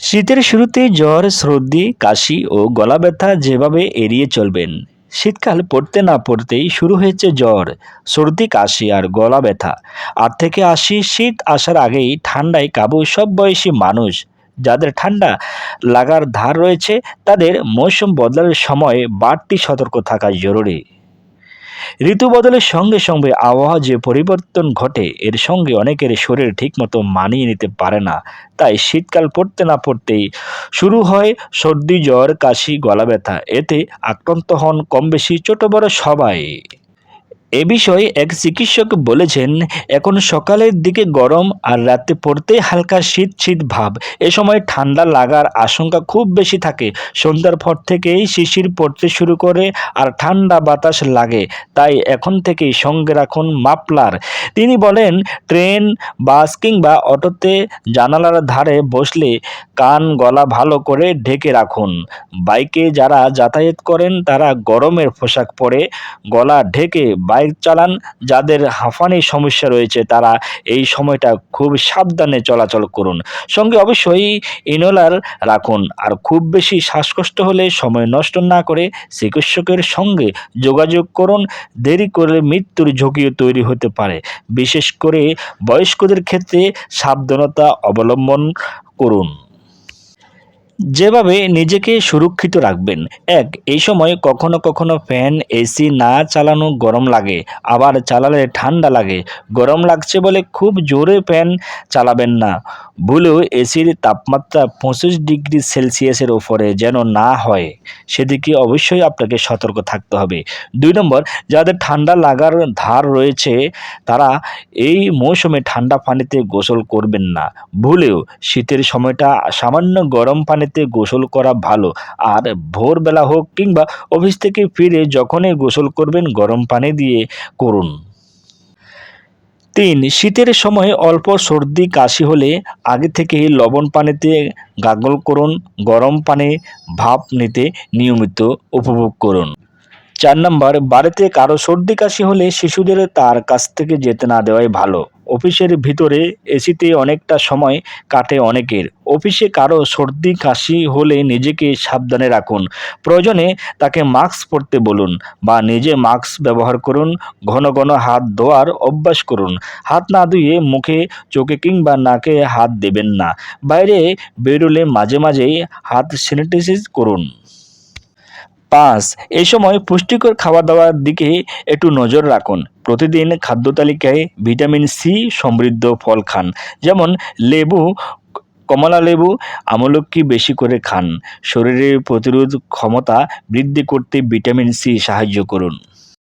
শীতের শুরুতে জ্বর, সর্দি, কাশি ও গলা ব্যথা যেভাবে এড়িয়ে চলবেন, শীতকাল পড়তে না পড়তেই শুরু হয়েছে জ্বর, সর্দি, কাশি আর গলা ব্যথা। আট থেকে আশি শীত আসার আগেই ঠান্ডায় কাবু সব বয়সী মানুষ, যাদের ঠান্ডা লাগার ধার রয়েছে, তাদের মৌসুম বদলার সময় বাড়তি সতর্ক থাকা জরুরি। ঋতু বদলের সঙ্গে সঙ্গে আবহাওয়া যে পরিবর্তন ঘটে, এর সঙ্গে অনেকের শরীর ঠিকমতো মানিয়ে নিতে পারে না। তাই শীতকাল পড়তে না পড়তেই শুরু হয় সর্দি, জ্বর, কাশি গলা ব্যথা এতে আক্রান্ত হন কম বেশি ছোট বড় সবাই। এ বিষয়ে এক চিকিৎসক বলেছেন, এখন সকালের দিকে গরম আর রাতে পড়তেই হালকা শীত শীত ভাব। এ সময় ঠান্ডা লাগার আশঙ্কা খুব বেশি থাকে। সন্ধ্যার পর থেকেই শিশির পড়তে শুরু করে আর ঠান্ডা বাতাস লাগে। তাই এখন থেকেই সঙ্গে রাখুন মাপলার তিনি বলেন, ট্রেন, বাস কিংবা অটোতে জানালার ধারে বসলে কান গলা ভালো করে ঢেকে রাখুন। বাইকে যারা যাতায়াত করেন তারা গরমের পোশাক পরে গলা ঢেকে বাইক চালান, যাদের হাঁফানির সমস্যা রয়েছে, তারা এই সময়টা খুব সাবধানে চলাচল করুন। সঙ্গে অবশ্যই ইনোলার রাখুন, আর খুব বেশি শ্বাসকষ্ট হলে সময় নষ্ট না করে চিকিৎসকের সঙ্গে যোগাযোগ করুন। দেরি করলে মৃত্যুর ঝুঁকিও তৈরি হতে পারে। বিশেষ করে বয়স্কদের ক্ষেত্রে সাবধানতা অবলম্বন করুন। যেভাবে নিজেকে সুরক্ষিত রাখবেন। এক, এই সময় কখনো কখনো ফ্যান, এসি না চালানো গরম লাগে, আবার চালালে ঠান্ডা লাগে। গরম লাগছে বলে খুব জোরে ফ্যান চালাবেন না। ভুলেও এসির তাপমাত্রা পঁচিশ ডিগ্রি সেলসিয়াসের ওপরে যেন না হয়, সেদিকে অবশ্যই আপনাকে সতর্ক থাকতে হবে। দুই নম্বর, যাদের ঠান্ডা লাগার ধার রয়েছে, তারা এই মৌসুমে ঠান্ডা পানিতে গোসল করবেন না। ভুলেও শীতের সময়টা সামান্য গরম পানিতে গোসল করা ভালো। আর ভোরবেলা হোক কিংবা অফিস থেকে ফিরে যখনই গোসল করবেন, গরম পানি দিয়ে করুন। তিন, শীতের সময় অল্প সর্দি, কাশি হলে আগে থেকেই লবণ পানিতে গাগল করুন, গরম পানি ভাপ নিতে নিয়মিত উপভোগ করুন। চার নম্বর, বাড়িতে কারও সর্দি কাশি হলে শিশুদের তার কাছ থেকে যেতে না দেওয়াই ভালো। অফিসের ভিতরে এসিতে অনেকটা সময় কাটে অনেকের। অফিসে কারও সর্দি কাশি হলে নিজেকে সাবধানে রাখুন। প্রয়োজনে তাকে মাস্ক পরতে বলুন বা নিজে মাস্ক ব্যবহার করুন, ঘন ঘন হাত ধোয়ার অভ্যাস করুন। হাত না ধুয়ে মুখে, চোখে কিংবা নাকে হাত দেবেন না। বাইরে বেরোলে মাঝে মাঝেই হাত স্যানিটাইজ করুন। পাঁচ, এই সময় পুষ্টিকর খাবার দাবার দিকে একটু নজর রাখুন। প্রতিদিন খাদ্য তালিকায় ভিটামিন সি সমৃদ্ধ ফল খান, যেমন লেবু, কমলা লেবু, আমলকি বেশি করে খান। শরীরের প্রতিরোধ ক্ষমতা বৃদ্ধি করতে ভিটামিন সি সাহায্য করুন।